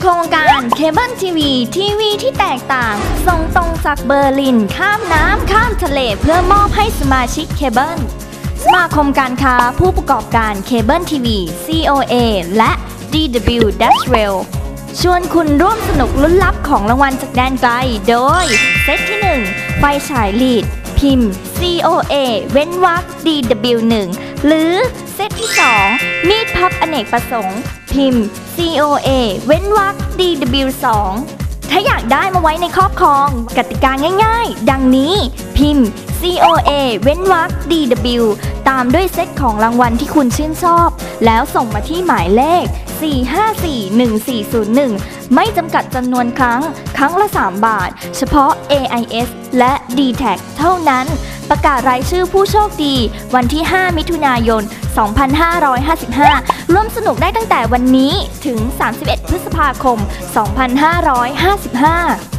โครงการเคเบิลทีวีทีวีที่แตกต่าง ส่งตรงจากเบอร์ลิน ข้ามน้ำข้ามทะเลเพื่อมอบให้สมาชิกเคเบิลสมาคมการค้าผู้ประกอบการเคเบิลทีวี COA และ DW Dutch Rail ชวนคุณร่วมสนุกลุ้นลับของรางวัลจากแดนไกล โดย เซตที่ 1 ไฟฉายลีด พิมพ์ COA เว้นวรรค DW1 หรือเซตที่ 2 มีด นกประสงค์ พิมพ์ COA เว้นวรรค DW2 ถ้าอยากได้มาไว้ในครอบครอง กติกาง่ายๆ ดังนี้ พิมพ์ COA เว้นวรรค DW ตามด้วยเซตของรางวัลที่คุณชื่นชอบ แล้วส่งมาที่หมายเลข 4541401 ไม่จำกัดจำนวนครั้ง ครั้งละ 3 บาท เฉพาะ AIS และ d t แทเท่านั้น ประกาศรายชื่อผู้โชคดี วันที่ 5 มิถุนายน 2555 ร่วมสนุกได้ตั้งแต่วันนี้ถึง 31 พฤษภาคม 2555